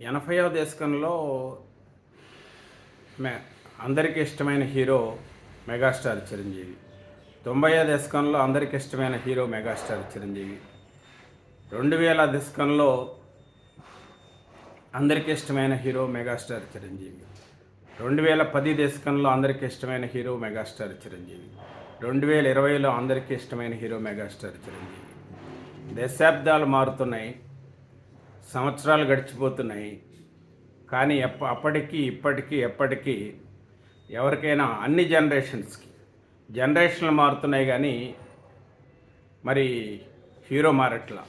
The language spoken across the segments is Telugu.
ఎనభైవ దశకంలో మే అందరికీ ఇష్టమైన హీరో మెగాస్టార్ చిరంజీవి. తొంభైవ దశకంలో అందరికీ ఇష్టమైన హీరో మెగాస్టార్ చిరంజీవి. రెండు వేల దశకంలో అందరికీ ఇష్టమైన హీరో మెగాస్టార్ చిరంజీవి. రెండు వేల పది దశకంలో అందరికీ ఇష్టమైన హీరో మెగాస్టార్ చిరంజీవి. రెండు వేల ఇరవైలో అందరికీ ఇష్టమైన హీరో మెగాస్టార్ చిరంజీవి. దశాబ్దాలు మారుతున్నాయి. సంవత్సరాలు గడిచిపోతున్నాయి. కానీ ఎప్ప అప్పటికీ ఇప్పటికీ ఎప్పటికీ ఎవరికైనా అన్ని జనరేషన్స్కి జనరేషన్లు మారుతున్నాయి కానీ మరి హీరో మారట్లా.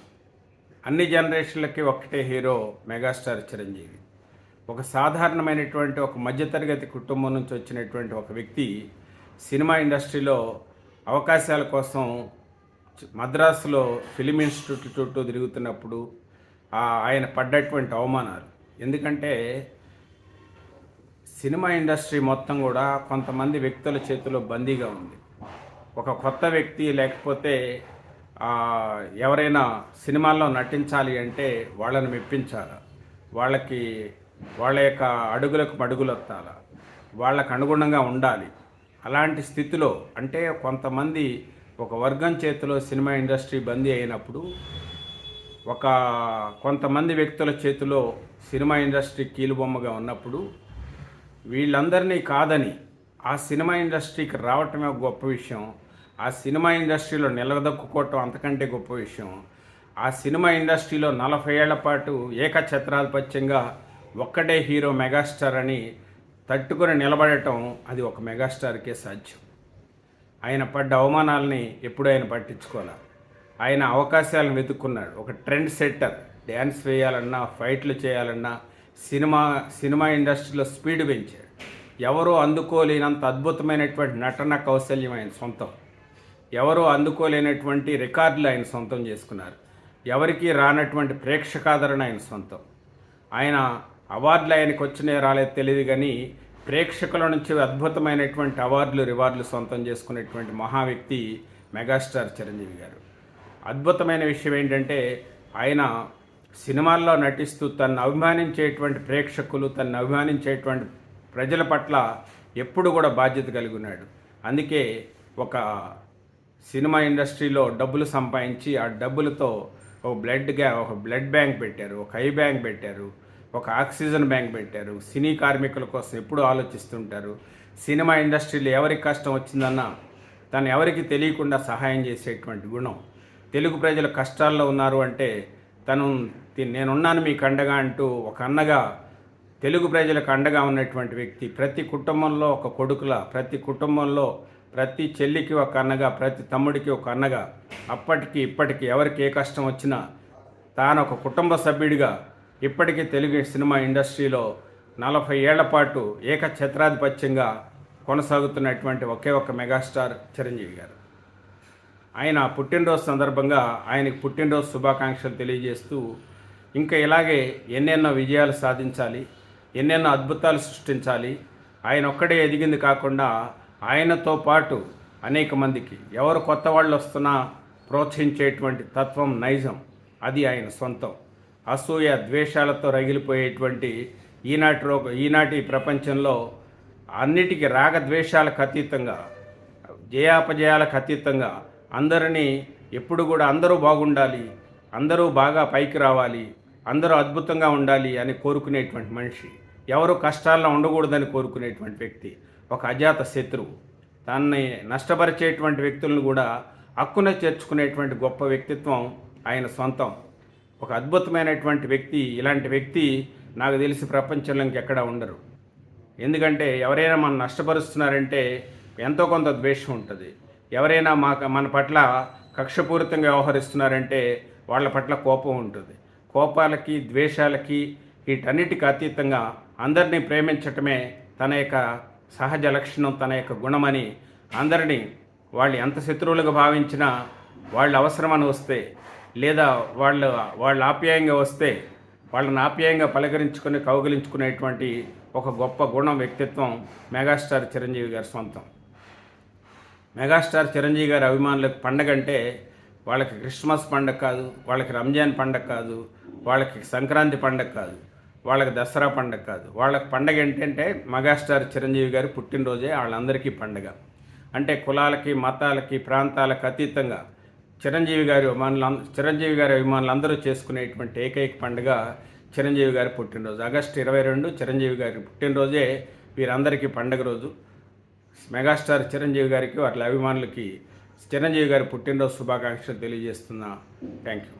అన్ని జనరేషన్లకి ఒకటే హీరో మెగాస్టార్ చిరంజీవి. ఒక సాధారణమైనటువంటి ఒక మధ్యతరగతి కుటుంబం నుంచి వచ్చినటువంటి ఒక వ్యక్తి సినిమా ఇండస్ట్రీలో అవకాశాల కోసం మద్రాసులో ఫిలిం ఇన్స్టిట్యూట్ చుట్టూ తిరుగుతున్నప్పుడు ఆయన పడ్డటువంటి అవమానాలు. ఎందుకంటే సినిమా ఇండస్ట్రీ మొత్తం కూడా కొంతమంది వ్యక్తుల చేతిలో బందీగా ఉంది. ఒక కొత్త వ్యక్తి లేకపోతే ఎవరైనా సినిమాల్లో నటించాలి అంటే వాళ్ళని మెప్పించాలి? వాళ్ళకి వాళ్ళ యొక్క అడుగులకు మడుగులొత్తాల వాళ్ళకు అనుగుణంగా ఉండాలి. అలాంటి స్థితిలో అంటే కొంతమంది ఒక వర్గం చేతిలో సినిమా ఇండస్ట్రీ బందీ అయినప్పుడు ఒక కొంతమంది వ్యక్తుల చేతిలో సినిమా ఇండస్ట్రీ కీలుబొమ్మగా ఉన్నప్పుడు వీళ్ళందరినీ కాదని ఆ సినిమా ఇండస్ట్రీకి రావటమే గొప్ప విషయం. ఆ సినిమా ఇండస్ట్రీలో నిలదొక్కుకోవటం అంతకంటే గొప్ప విషయం. ఆ సినిమా ఇండస్ట్రీలో నలభై ఏళ్ళ పాటు ఏకఛత్రాధిపత్యంగా ఒక్కడే హీరో మెగాస్టార్ అని తట్టుకొని నిలబడటం అది ఒక మెగాస్టార్కే సాధ్యం. ఆయన పడ్డ అవమానాలని ఎప్పుడూ ఆయన పట్టించుకోలే. ఆయన అవకాశాలను వెతుక్కున్నాడు. ఒక ట్రెండ్ సెట్టర్. డ్యాన్స్ వేయాలన్నా ఫైట్లు చేయాలన్నా సినిమా సినిమా ఇండస్ట్రీలో స్పీడ్ పెంచాడు. ఎవరూ అందుకోలేనంత అద్భుతమైనటువంటి నటన కౌశల్యం ఆయన సొంతం. ఎవరూ అందుకోలేనటువంటి రికార్డులు ఆయన సొంతం చేసుకున్నారు. ఎవరికి రానటువంటి ప్రేక్షకాదరణ ఆయన సొంతం. ఆయన అవార్డులు ఆయనకు వచ్చినే రాలేదు తెలియదు కానీ ప్రేక్షకుల నుంచి అద్భుతమైనటువంటి అవార్డులు రివార్డులు సొంతం చేసుకునేటువంటి మహా వ్యక్తి మెగాస్టార్ చిరంజీవి గారు. అద్భుతమైన విషయం ఏంటంటే ఆయన సినిమాల్లో నటిస్తూ తను అభిమానించేటువంటి ప్రేక్షకులు తను అభిమానించేటువంటి ప్రజల పట్ల ఎప్పుడు కూడా బాధ్యత కలిగి ఉన్నాడు. అందుకే ఒక సినిమా ఇండస్ట్రీలో డబ్బులు సంపాదించి ఆ డబ్బులతో ఒక బ్లడ్గా ఒక బ్లడ్ బ్యాంక్ పెట్టారు ఒక ఐ బ్యాంక్ పెట్టారు ఒక ఆక్సిజన్ బ్యాంక్ పెట్టారు సినీ కార్మికుల కోసం ఎప్పుడు ఆలోచిస్తుంటారు. సినిమా ఇండస్ట్రీలో ఎవరికి కష్టం వచ్చిందన్నా తను ఎవరికి తెలియకుండా సహాయం చేసేటువంటి గుణం. తెలుగు ప్రజలు కష్టాల్లో ఉన్నారు అంటే తను తి- నేనున్నాను మీకు అండగా అంటూ ఒక అన్నగా తెలుగు ప్రజలకు అండగా ఉన్నటువంటి వ్యక్తి ప్రతి కుటుంబంలో ఒక కొడుకుల ప్రతి కుటుంబంలో ప్రతి చెల్లికి ఒక అన్నగా ప్రతి తమ్ముడికి ఒక అన్నగా అప్పటికి ఇప్పటికి ఎవరికి ఏ కష్టం వచ్చినా తాను ఒక కుటుంబ సభ్యుడిగా ఇప్పటికీ తెలుగు సినిమా ఇండస్ట్రీలో నలభై ఏళ్ళ పాటు ఏకఛత్రాధిపత్యంగా కొనసాగుతున్నటువంటి ఒకే ఒక మెగాస్టార్ చిరంజీవి గారు. ఆయన పుట్టినరోజు సందర్భంగా ఆయనకు పుట్టినరోజు శుభాకాంక్షలు తెలియజేస్తూ ఇంకా ఇలాగే ఎన్నెన్నో విజయాలు సాధించాలి ఎన్నెన్నో అద్భుతాలు సృష్టించాలి. ఆయన ఒక్కడే ఎదిగింది కాకుండా ఆయనతో పాటు అనేక మందికి ఎవరు కొత్త వాళ్ళు వస్తున్నా ప్రోత్సహించేటువంటి తత్వం నైజం. అది ఆయన సొంతం. అసూయ ద్వేషాలతో రగిలిపోయేటువంటి ఈనాటి రో ఈనాటి ప్రపంచంలో అన్నిటికీ రాగద్వేషాలకు అతీతంగా జయాపజయాలకు అతీతంగా అందరినీ ఎప్పుడు కూడా అందరూ బాగుండాలి అందరూ బాగా పైకి రావాలి అందరూ అద్భుతంగా ఉండాలి అని కోరుకునేటువంటి మనిషి. ఎవరు కష్టాల్లో ఉండకూడదని కోరుకునేటువంటి వ్యక్తి ఒక అజాత శత్రువు తనని నష్టపరిచేటువంటి వ్యక్తులను కూడా హక్కున చేర్చుకునేటువంటి గొప్ప వ్యక్తిత్వం ఆయన సొంతం. ఒక అద్భుతమైనటువంటి వ్యక్తి ఇలాంటి వ్యక్తి నాకు తెలిసి ప్రపంచంలో ఇంకెక్కడా ఉండరు. ఎందుకంటే ఎవరైనా మనం నష్టపరుస్తున్నారంటే ఎంతో కొంత ద్వేషం ఉంటుంది. ఎవరైనా మా మన పట్ల కక్షపూరితంగా వ్యవహరిస్తున్నారంటే వాళ్ళ పట్ల కోపం ఉంటుంది. కోపాలకి ద్వేషాలకి వీటన్నిటికి అతీతంగా అందరినీ ప్రేమించటమే తన యొక్క సహజ లక్షణం తన యొక్క గుణమని అందరినీ వాళ్ళు ఎంత శత్రువులుగా భావించినా వాళ్ళు అవసరమని వస్తే లేదా వాళ్ళు వాళ్ళు ఆప్యాయంగా వస్తే వాళ్ళని ఆప్యాయంగా పలకరించుకొని కౌగిలించుకునేటువంటి ఒక గొప్ప గుణం వ్యక్తిత్వం మెగాస్టార్ చిరంజీవి గారి సొంతం. మెగాస్టార్ చిరంజీవి గారి అభిమానులకు పండగ అంటే వాళ్ళకి క్రిస్మస్ పండగ కాదు వాళ్ళకి రంజాన్ పండగ కాదు వాళ్ళకి సంక్రాంతి పండగ కాదు వాళ్ళకి దసరా పండగ కాదు. వాళ్ళకి పండగ ఏంటంటే మెగాస్టార్ చిరంజీవి గారి పుట్టినరోజే వాళ్ళందరికీ పండగ. అంటే కులాలకి మతాలకి ప్రాంతాలకు అతీతంగా చిరంజీవి గారి అభిమానులు చిరంజీవి గారి అభిమానులు అందరూ చేసుకునేటువంటి ఏకైక పండుగ చిరంజీవి గారి పుట్టినరోజు. ఆగస్టు ఇరవై రెండు చిరంజీవి గారి పుట్టినరోజే వీరందరికీ పండగ రోజు. మెగాస్టార్ చిరంజీవి గారికి అట్లా అభిమానులకి చిరంజీవి గారి పుట్టినరోజు శుభాకాంక్షలు తెలియజేస్తున్నా. Thank you